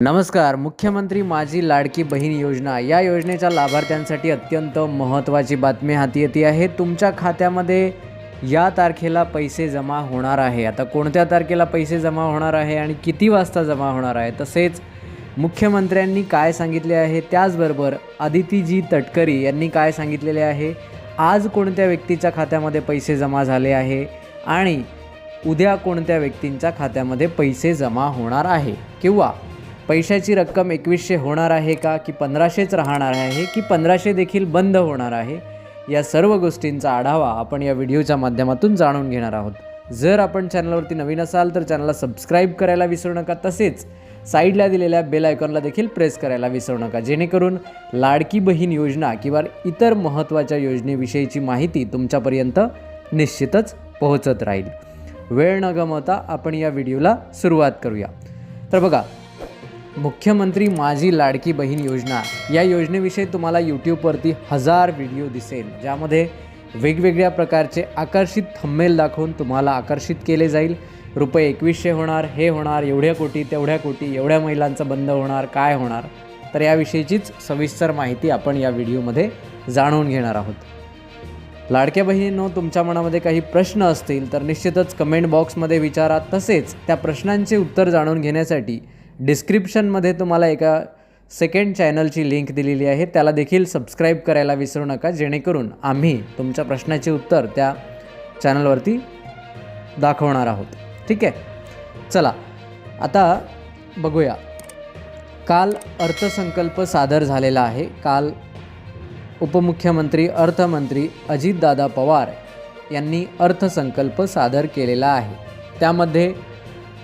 नमस्कार. मुख्यमंत्री माझी लाडकी बहीण योजना. या योजनेच्या लाभार्थ्यांसाठी अत्यंत महत्त्वाची बातमी हाती येते आहे. तुमच्या खात्यामध्ये या तारखेला पैसे जमा होणार आहे. आता कोणत्या तारखेला पैसे जमा होणार आहे आणि किती वाजता जमा होणार आहे? तसेच मुख्यमंत्र्यांनी काय सांगितले आहे? त्याचबरोबर अदितीजी तटकरी यांनी काय सांगितलेले आहे? आज कोणत्या व्यक्तीच्या खात्यामध्ये पैसे जमा झाले आहे? आणि उद्या कोणत्या व्यक्तींच्या खात्यामध्ये पैसे जमा होणार आहे? किंवा पैशाची रक्कम एकवीसशे होणार आहे का की पंधराशेच राहणार आहे की पंधराशे देखील बंद होणार आहे? या सर्व गोष्टींचा आढावा आपण या व्हिडिओच्या माध्यमातून जाणून घेणार आहोत. जर आपण चॅनलवरती नवीन असाल तर चॅनलला सबस्क्राईब करायला विसरू नका. तसेच साईडला दिलेल्या बेल आयकॉनला देखील प्रेस करायला विसरू नका. जेणेकरून लाडकी बहीण योजना किंवा इतर महत्त्वाच्या योजनेविषयीची माहिती तुमच्यापर्यंत निश्चितच पोहोचत राहील. वेळ न गमवता आपण या व्हिडिओला सुरुवात करूया. तर बघा मुख्यमंत्री माझी लाडकी बहीण योजना. या योजनेविषयी तुम्हाला यूट्यूबवरती हजार व्हिडिओ दिसेल. ज्यामध्ये वेगवेगळ्या प्रकारचे आकर्षित थंबेल दाखवून तुम्हाला आकर्षित केले जाईल. रुपये एकवीसशे होणार हे होणार एवढ्या कोटी तेवढ्या कोटी एवढ्या महिलांचं बंद होणार काय होणार? तर याविषयीचीच सविस्तर माहिती आपण या व्हिडिओमध्ये जाणून घेणार आहोत. लाडक्या बहिणींनो तुमच्या मनामध्ये काही प्रश्न असतील तर निश्चितच कमेंट बॉक्समध्ये विचारा. तसेच त्या प्रश्नांचे उत्तर जाणून घेण्यासाठी डिस्क्रिप्शनमध्ये तुम्हाला एका सेकंड चॅनलची लिंक दिलेली आहे. त्याला देखील सबस्क्राईब करायला विसरू नका. जेणेकरून आम्ही तुमच्या प्रश्नाचे उत्तर त्या चॅनलवरती दाखवणार आहोत. ठीक आहे? चला आता बघूया. काल अर्थसंकल्प सादर झालेला आहे. काल उपमुख्यमंत्री अर्थमंत्री अजितदादा पवार यांनी अर्थसंकल्प सादर केलेला आहे. त्यामध्ये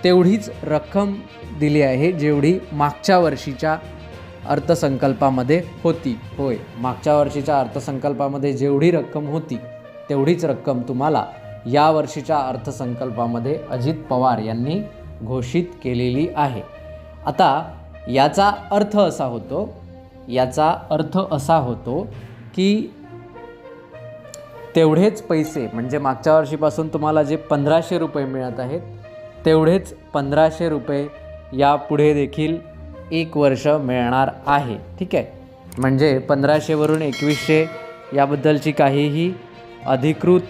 तेवढीच रक्कम दिली आहे जेवढी मागच्या वर्षीच्या अर्थसंकल्पामध्ये होती. होय मागच्या वर्षीच्या अर्थसंकल्पामध्ये जेवढी रक्कम होती तेवढीच रक्कम तुम्हाला या वर्षीच्या अर्थसंकल्पामध्ये अजित पवार यांनी घोषित केलेली आहे. आता याचा अर्थ असा होतो याचा अर्थ असा होतो की तेवढेच पैसे म्हणजे मागच्या वर्षीपासून तुम्हाला जे पंधराशे रुपये मिळत आहेत तेवढेच पंधराशे रुपये यापुढे देखील एक वर्ष मिळणार आहे. ठीक आहे? म्हणजे पंधराशेवरून एकवीसशे याबद्दलची काहीही अधिकृत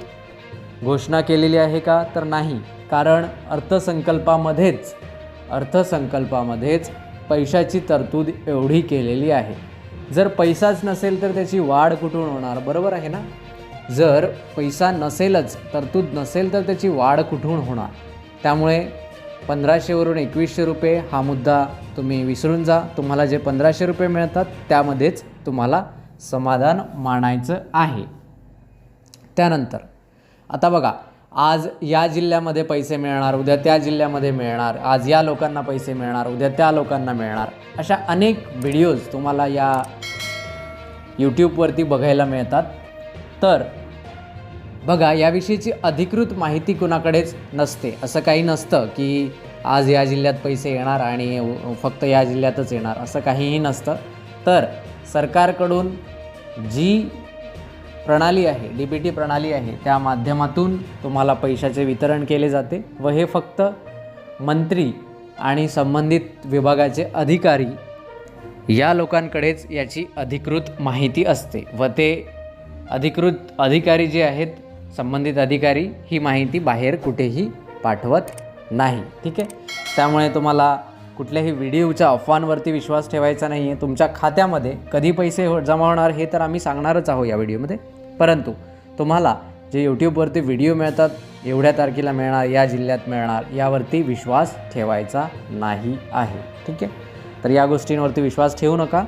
घोषणा केलेली आहे का? तर नाही. कारण अर्थसंकल्पामध्येच अर्थसंकल्पामध्येच पैशाची तरतूद एवढी केलेली आहे. जर पैसाच नसेल तर त्याची वाढ कुठून होणार? बरोबर आहे ना? जर पैसा नसेलच तरतूद नसेल तर त्याची वाढ कुठून होणार? त्यामुळे पंधराशेवरून एकवीसशे रुपये हा मुद्दा तुम्ही विसरून जा. तुम्हाला जे पंधराशे रुपये मिळतात त्यामध्येच तुम्हाला समाधान मानायचं आहे. त्यानंतर आता बघा आज या जिल्ह्यामध्ये पैसे मिळणार उद्या त्या जिल्ह्यामध्ये मिळणार आज या लोकांना पैसे मिळणार उद्या त्या लोकांना मिळणार. अशा अनेक व्हिडिओज तुम्हाला या यूट्यूबवरती बघायला मिळतात. तर बघा याविषयीची अधिकृत माहिती कुणाकडेच नसते. असं काही नसतं की आज या जिल्ह्यात पैसे येणार आणि फक्त या जिल्ह्यातच येणार असं काहीही नसतं. तर सरकारकडून जी प्रणाली आहे डी बी टी प्रणाली आहे त्या माध्यमातून तुम्हाला पैशाचे वितरण केले जाते व हे फक्त मंत्री आणि संबंधित विभागाचे अधिकारी या लोकांकडेच याची अधिकृत माहिती असते व ते अधिकृत अधिकारी जे आहेत संबंधित अधिकारी ही माहिती बाहेर कुठेही पाठवत नाही. ठीक आहे? त्यामुळे तुम्हाला कुठल्याही व्हिडिओच्या अफवांवरती विश्वास ठेवायचा नाही आहे तुमच्या खात्यामध्ये कधी पैसे हो जमा होणार हे तर आम्ही सांगणारच आहोत या व्हिडिओमध्ये. परंतु तुम्हाला जे यूट्यूबवरती व्हिडिओ मिळतात एवढ्या तारखेला मिळणार या जिल्ह्यात मिळणार यावरती विश्वास ठेवायचा नाही आहे. ठीक आहे? तर या गोष्टींवरती विश्वास ठेवू नका.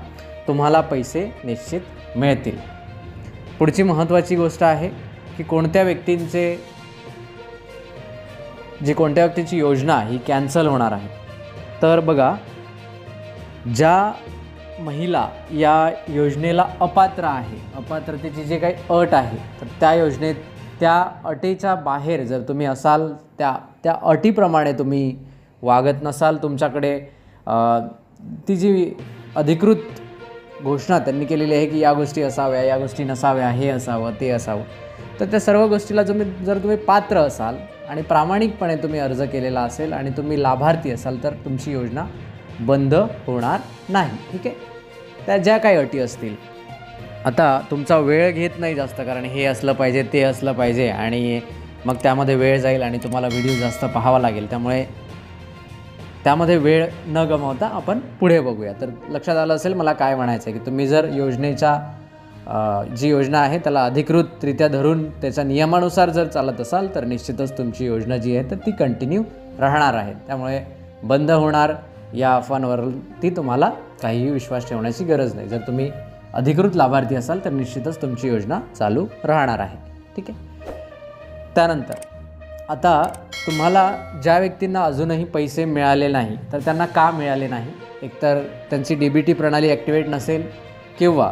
तुम्हाला पैसे निश्चित मिळतील. पुढची महत्त्वाची गोष्ट आहे की कोणत्या व्यक्तींचे जी कोणत्या व्यक्तीची योजना ही कॅन्सल होणार आहे. तर बघा ज्या महिला या योजनेला अपात्र आहे अपात्रतेची जे काही अट आहे तर त्या योजनेत त्या अटीच्या बाहेर जर तुम्ही असाल त्या त्या अटीप्रमाणे तुम्ही वागत नसाल तुमच्याकडे ती जी अधिकृत घोषणा त्यांनी केलेली आहे की या गोष्टी असाव्या या गोष्टी नसाव्या हे असावं ते असावं. तर त्या सर्व गोष्टीला तुम्ही जर तुम्ही पात्र असाल आणि प्रामाणिकपणे तुम्ही अर्ज केलेला असेल आणि तुम्ही लाभार्थी असाल तर तुमची योजना बंद होणार नाही ठीक आहे? त्या ज्या काही अटी असतील. आता तुमचा वेळ घेत नाही जास्त कारण हे असलं पाहिजे ते असलं पाहिजे आणि मग त्यामध्ये वेळ जाईल आणि तुम्हाला व्हिडिओ जास्त पाहावा लागेल. त्यामुळे त्यामध्ये वेळ न गमावता आपण पुढे बघूया. तर लक्षात आलं असेल मला काय म्हणायचं आहे की तुम्ही जर योजनेच्या जी योजना आहे त्याला अधिकृतरित्या धरून त्याच्या नियमानुसार जर चालत असाल तर निश्चितच तुमची योजना जी आहे तर ती कंटिन्यू राहणार आहे. त्यामुळे बंद होणार या अफवांवरती तुम्हाला काहीही विश्वास ठेवण्याची गरज नाही. जर तुम्ही अधिकृत लाभार्थी असाल तर निश्चितच तुमची योजना चालू राहणार आहे. ठीक आहे? त्यानंतर आता तुम्हाला ज्या व्यक्तींना अजूनही पैसे मिळाले नाही तर त्यांना का मिळाले नाही? एकतर त्यांची डी बी टी प्रणाली ॲक्टिवेट नसेल किंवा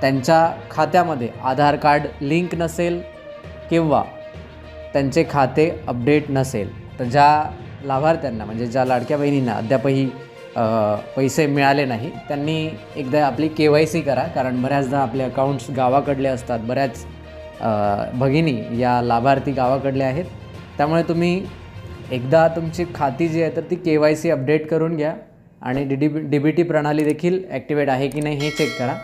त्यांच्या खात्यामध्ये आधार कार्ड लिंक नसेल किंवा त्यांचे खाते अपडेट नसेल तर ज्या लाभार्थ्यांना म्हणजे ज्या लाडक्या बहिणींना अद्यापही पैसे मिळाले नाही त्यांनी एकदा आपली के वाय सी करा. कारण बऱ्याचदा आपले अकाउंट्स गावाकडले असतात. बऱ्याच भगिनी या लाभार्थी गावाकडले आहेत. त्यामुळे तुम्ही एकदा तुमची खाती जी आहे तर ती के वाय सी अपडेट करून घ्या आणि D D D B T प्रणाली देखील ॲक्टिवेट आहे की नाही हे चेक करा.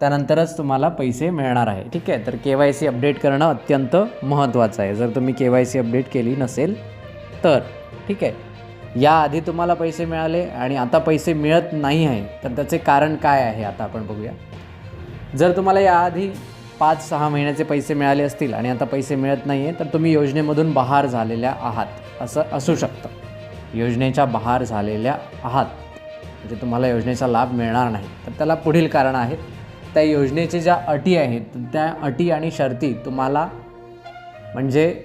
त्यानंतरच तुम्हाला पैसे मिळणार आहे. ठीक आहे? तर के वाय सी अपडेट करणं अत्यंत महत्त्वाचं आहे. जर तुम्ही के वाय सी अपडेट केली नसेल तर. ठीक आहे? याआधी तुम्हाला पैसे मिळाले आणि आता पैसे मिळत नाही आहे तर त्याचे कारण काय आहे आता आपण बघूया. जर तुम्हाला याआधी पाच सहा महिन्याचे पैसे मिळाले असतील आणि आता पैसे मिळत नाही आहे तर तुम्ही योजनेमधून बहार झालेल्या आहात. असं असू शकतं. योजनेच्या बहार झालेल्या आहात. म्हणजे तुम्हाला योजनेचा लाभ मिळणार नाही. तर त्याला पुढील कारण आहेत. त्या योजनेच्या ज्या अटी आहेत त्या अटी आणि शर्ती तुम्हाला म्हणजे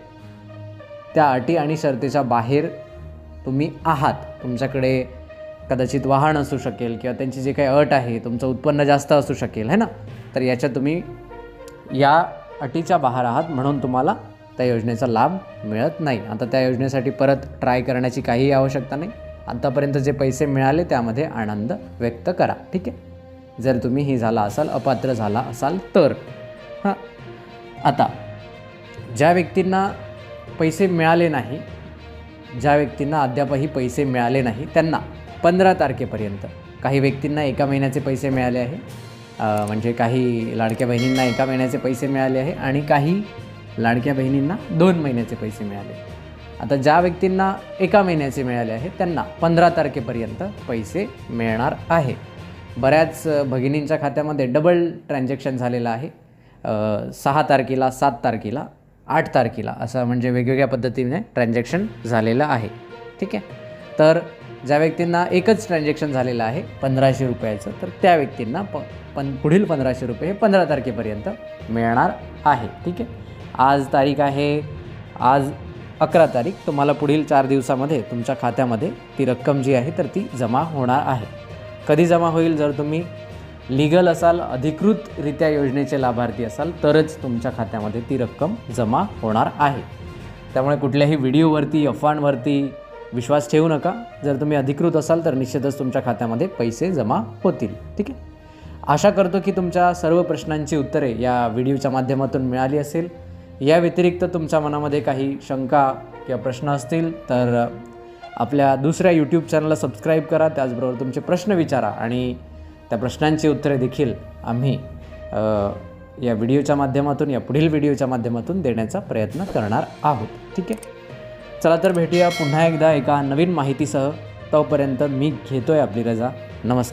त्या अटी आणि शर्तीच्या बाहेर तुम्ही आहात. तुमच्याकडे कदाचित वाहन असू शकेल किंवा त्यांची जी काही अट आहे तुमचं उत्पन्न जास्त असू शकेल है ना? तर याच्या तुम्ही या अटीच्या बाहेर आहात म्हणून तुम्हाला त्या योजनेचा लाभ मिळत नाही. आता त्या योजनेसाठी परत ट्राय करण्याची काहीही आवश्यकता नाही. आत्तापर्यंत जे पैसे मिळाले त्यामध्ये आनंद व्यक्त करा. ठीक आहे? जर तुम्ही ही झाला असाल अपात्र झाला असाल तर. हां. आता ज्या व्यक्तींना पैसे मिळाले नाही ज्या व्यक्तींना अद्यापही पैसे मिळाले नाही त्यांना पंधरा तारखेपर्यंत काही व्यक्तींना एका महिन्याचे पैसे मिळाले आहे. म्हणजे काही लाडक्या बहिणींना एका महिन्याचे पैसे मिळाले आहे आणि काही लाडक्या बहिणींना दोन महिन्याचे पैसे मिळाले आता ज्या व्यक्तींना एका महिन्याचे मिळाले आहे त्यांना पंधरा तारखेपर्यंत पैसे मिळणार आहे. बऱ्याच भगिनींच्या खात्यामध्ये डबल ट्रान्झॅक्शन झालेलं आहे. सहा तारखेला सात तारखेला आठ तारखेला असं म्हणजे वेगवेगळ्या पद्धतीने ट्रान्झॅक्शन झालेलं आहे. ठीक आहे? तर ज्या व्यक्तींना एकच ट्रान्झॅक्शन झालेलं आहे पंधराशे रुपयाचं तर त्या व्यक्तींना प पण पुढील पंधराशे रुपये हे पंधरा तारखेपर्यंत मिळणार आहे. ठीक आहे? आज तारीख आहे आज अकरा तारीख. तुम्हाला पुढील चार दिवसामध्ये तुमच्या खात्यामध्ये ती रक्कम जी आहे तर ती जमा होणार आहे. कधी जमा होईल? जर तुम्ही लिगल असाल अधिकृतरित्या योजनेचे लाभार्थी असाल तरच तुमच्या खात्यामध्ये ती रक्कम जमा होणार आहे. त्यामुळे कुठल्याही व्हिडिओवरती अफवांवरती विश्वास ठेवू नका. जर तुम्ही अधिकृत असाल तर निश्चितच तुमच्या खात्यामध्ये पैसे जमा होतील. ठीक आहे? आशा करतो की तुमच्या सर्व प्रश्नांची उत्तरे या व्हिडिओच्या माध्यमातून मिळाली असेल. या व्यतिरिक्त तुमच्या मनामध्ये काही शंका किंवा प्रश्न असतील तर आपल्या दुसऱ्या यूट्यूब चॅनलला सबस्क्राईब करा. त्याचबरोबर तुमचे प्रश्न विचारा आणि त्या प्रश्नांची उत्तरे देखील आम्ही या व्हिडिओच्या माध्यमातून या पुढील व्हिडिओच्या माध्यमातून देण्याचा प्रयत्न करणार आहोत. ठीक आहे? चला तर भेटूया पुन्हा एकदा एका नवीन माहितीसह. तोपर्यंत मी घेतो आहे आपली रजा. नमस्कार.